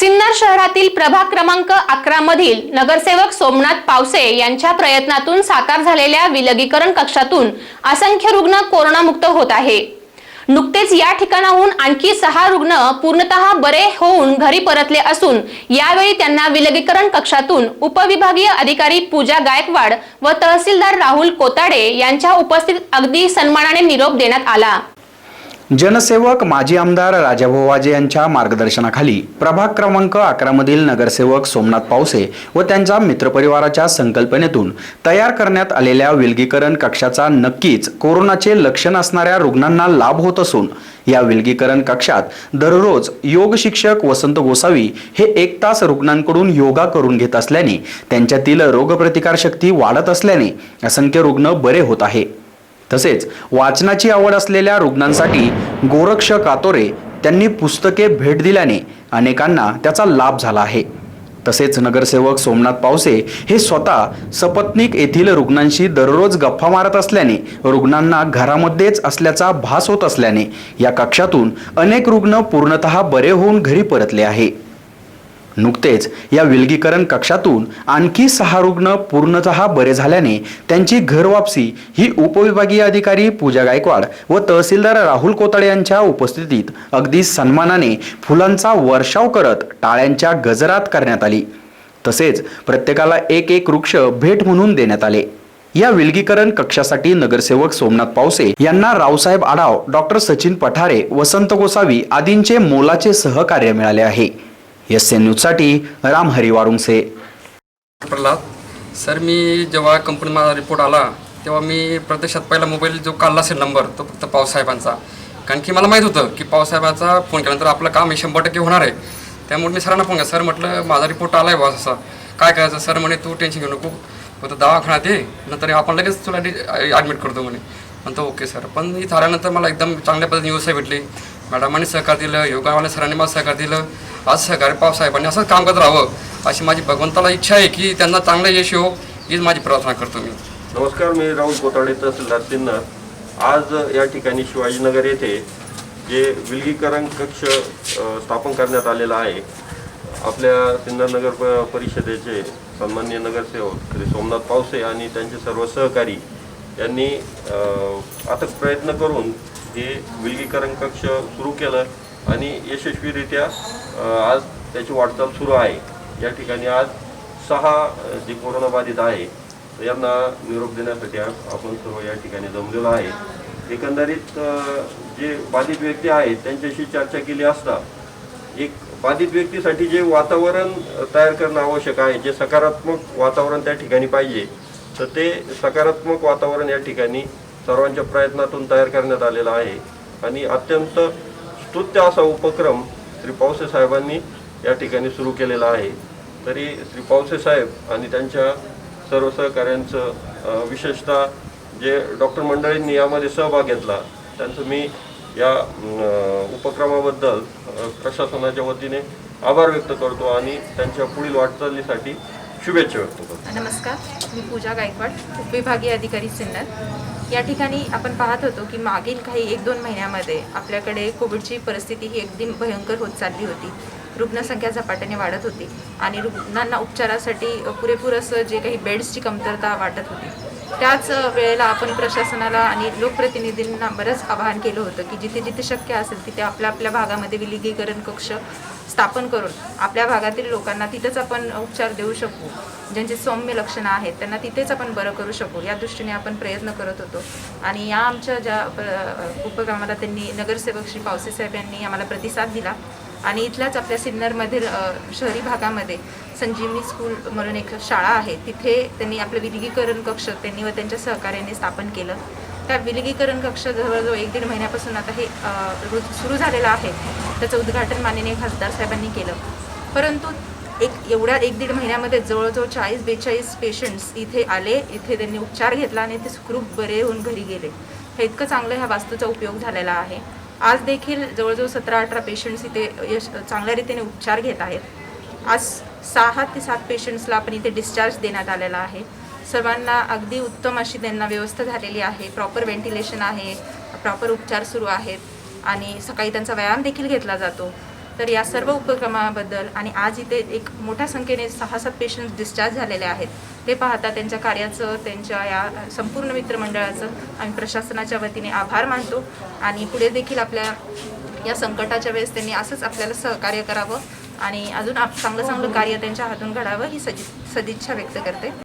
सिन्नर शहरातील प्रभाग क्रमांक अकरा मधील नगरसेवक सोमनाथ पावसे यांच्या प्रयत्नातून साकार झालेल्या विलगीकरण कक्षातून असंख्य रुग्ण कोरोनामुक्त होत आहे. नुकतेच या ठिकाणाहून आणखी सहा रुग्ण पूर्णतः बरे होऊन घरी परतले असून यावेळी त्यांना विलगीकरण कक्षातून उपविभागीय अधिकारी पूजा गायकवाड व तहसीलदार राहुल कोताडे यांच्या उपस्थित अगदी सन्मानाने निरोप देण्यात आला. जनसेवक माजी आमदार राजाभाऊ वाजे यांच्या मार्गदर्शनाखाली प्रभाग क्रमांक अकरामधील नगरसेवक सोमनाथ पावसे व त्यांच्या मित्रपरिवाराच्या संकल्पनेतून तयार करण्यात आलेल्या विलगीकरण कक्षाचा नक्कीच कोरोनाचे लक्षण असणाऱ्या रुग्णांना लाभ होत असून या विलगीकरण कक्षात दररोज योग शिक्षक वसंत गोसावी हे एक तास रुग्णांकडून योगा करून घेत असल्याने त्यांच्यातील रोगप्रतिकारशक्ती वाढत असल्याने असंख्य रुग्ण बरे होत आहे. तसेच वाचनाची आवड असलेल्या रुग्णांसाठी गोरक्ष कातोरे त्यांनी पुस्तके भेट दिल्याने अनेकांना त्याचा लाभ झाला आहे. तसेच नगरसेवक सोमनाथ पावसे हे स्वतः सपत्निक येथील रुग्णांशी दररोज गप्पा मारत असल्याने रुग्णांना घरामध्येच असल्याचा भास होत असल्याने या कक्षातून अनेक रुग्ण पूर्णतः बरे होऊन घरी परतले आहे. नुकतेच या विलगीकरण कक्षातून आणखी सहा रुग्ण पूर्णतः बरे झाल्याने त्यांची घरवापसी ही उपविभागीय अधिकारी पूजा गायकवाड व तहसीलदार राहुल कोताडे यांच्या उपस्थितीत अगदी सन्मानाने फुलांचा वर्षाव करत टाळ्यांच्या गजरात करण्यात आली. तसेच प्रत्येकाला एक एक वृक्ष भेट म्हणून देण्यात आले. या विलगीकरण कक्षासाठी नगरसेवक सोमनाथ पावसे यांना रावसाहेब आढाव डॉक्टर सचिन पठारे वसंत गोसावी आदींचे मोलाचे सहकार्य मिळाले आहे. एस एन न्यूजसाठी राम हरिवारुंगसे प्रल्हाद सर मी जेव्हा कंपनी माझा रिपोर्ट आला तेव्हा मी प्रत्यक्षात पहिला मोबाईल जो काढला असेल नंबर तो फक्त पावसाहेबांचा. कारण की मला माहीत होतं की पावसाहेबांचा फोन केल्यानंतर आपलं काम हे शंभर टक्के होणार आहे. त्यामुळे मी सरांना फोन केला सर म्हटलं माझा रिपोर्ट आला आहे बॉस असा काय करायचं? सर म्हणे तू टेन्शन घेऊ नको. फक्त दवाखान्यात ये नंतर आपण लगेच तुला ॲडमिट करतो म्हणे. म्हणतो ओके सर. पण इथं आल्यानंतर मला एकदम चांगल्या पद्धतीने व्यवस्था भेटली. मॅडमांनी सहकार दिलं योगावाल्या सरांनी मला सहकार दिलं. आज सहकारी पावसाहेबांनी असंच काम करत राहावं अशी माझी भगवंताला इच्छा आहे की त्यांना चांगलं यश येऊ हीच माझी प्रार्थना करतो मी. नमस्कार मी राहुल कोताडे तहसीलदार सिन्नर. आज या ठिकाणी शिवाजीनगर येथे जे विलगीकरण कक्ष स्थापन करण्यात आलेला आहे आपल्या सिन्नर नगर प- परिषदेचे सन्माननीय नगरसेवक श्री सोमनाथ पावसे आणि त्यांचे सर्व सहकारी यांनी अथक प्रयत्न करून हे विलगीकरण कक्ष सुरू केलं. आणि यशस्वीरित्या आज त्याची वाटचाल सुरू आहे. या ठिकाणी आज सहा जे कोरोनाबाधित आहे यांना निरोप देण्यासाठी आपण सर्व या ठिकाणी जमलेलो आहे. एकंदरीत जे बाधित व्यक्ती आहेत त्यांच्याशी चर्चा केली असता एक बाधित व्यक्तीसाठी जे वातावरण तयार करणं आवश्यक आहे जे सकारात्मक वातावरण त्या ठिकाणी पाहिजे तर ते सकारात्मक वातावरण या ठिकाणी सर्वांच्या प्रयत्नातून तयार करण्यात आलेलं आहे. आणि अत्यंत स्तुत्य असा उपक्रम श्री पावसे साहेबांनी या ठिकाणी सुरू केलेला आहे. तरी श्री पावसे साहेब आणि त्यांच्या सर्व सहकाऱ्यांचं विशेषतः जे डॉक्टर मंडळींनी यामध्ये सहभाग घेतला त्यांचं मी या उपक्रमाबद्दल प्रशासनाच्या वतीने आभार व्यक्त करतो आणि त्यांच्या पुढील वाटचालीसाठी शुभेच्छा व्यक्त करतो. नमस्कार मी पूजा गायकवाड उपविभागीय अधिकारी सिन्नर. या ठिकाणी आपण पाहत होतो की मागील काही एक दोन महिन्यामध्ये आपल्याकडे कोविडची परिस्थिती ही अगदी भयंकर होत चालली होती. रुग्णसंख्या झपाट्याने वाढत होती आणि रुग्णांना उपचारासाठी पुरेपूर असं जे काही बेड्सची कमतरता वाटत होती त्याच वेळेला आपण प्रशासनाला आणि लोकप्रतिनिधींना बरंच आवाहन केलं होतं की जिथे जिथे शक्य असेल तिथे आपल्या आपल्या भागामध्ये विलगीकरण कक्ष स्थापन करून आपल्या भागातील लोकांना तिथंच आपण उपचार देऊ शकू. ज्यांचे सौम्य लक्षणं आहेत त्यांना तिथेच आपण बरं करू शकू. या दृष्टीने आपण प्रयत्न करत होतो. आणि या आमच्या ज्या उपक्रमाला त्यांनी नगरसेवक श्री पावसेसाहेब यांनी आम्हाला प्रतिसाद दिला. आणि इथल्याच आपल्या सिन्नरमधील शहरी भागामध्ये संजीवनी स्कूल म्हणून एक शाळा आहे. तिथे त्यांनी आपलं विलगीकरण कक्ष त्यांनी व त्यांच्या सहकार्याने स्थापन केलं. त्या विलगीकरण कक्ष जवळजवळ एक दीड महिन्यापासून आता हे रु- सुरू झालेलं आहे. त्याचं उद्घाटन माननीय खासदार साहेबांनी केलं. परंतु एक एवढ्या एक दीड महिन्यामध्ये जवळजवळ चाळीस बेचाळीस पेशंट्स इथे आले इथे त्यांनी उपचार घेतला आणि ते सुखरूप बरे होऊन घरी गेले. हे इतकं चांगलं ह्या वास्तूचा उपयोग झालेला आहे. आज देखील जवळजवळ सतरा अठरा पेशंट्स इथे यश चांगल्या रीतीने उपचार घेत आहेत. आज सहा ते सात पेशंट्सला आपण इथे डिस्चार्ज देण्यात आलेला आहे. सर्वांना अगदी उत्तम अशी त्यांना व्यवस्था झालेली आहे. प्रॉपर व्हेंटिलेशन आहे प्रॉपर उपचार सुरू आहेत आणि सकाळी त्यांचा व्यायाम देखील घेतला जातो. तर या सर्व उपक्रमाबद्दल आणि आज इथे एक मोठ्या संख्येने सहा सात पेशंट डिस्चार्ज झालेले आहेत. ते पाहता त्यांच्या कार्याचं त्यांच्या या संपूर्ण मित्रमंडळाचं आम्ही प्रशासनाच्या वतीने आभार मानतो आणि पुढे देखील आपल्या या संकटाच्या वेळेस त्यांनी असंच आपल्याला सहकार्य करावं आणि अजून आप चांगलं चांगलं कार्य त्यांच्या हातून घडावं ही सदि सदिच्छा व्यक्त करते.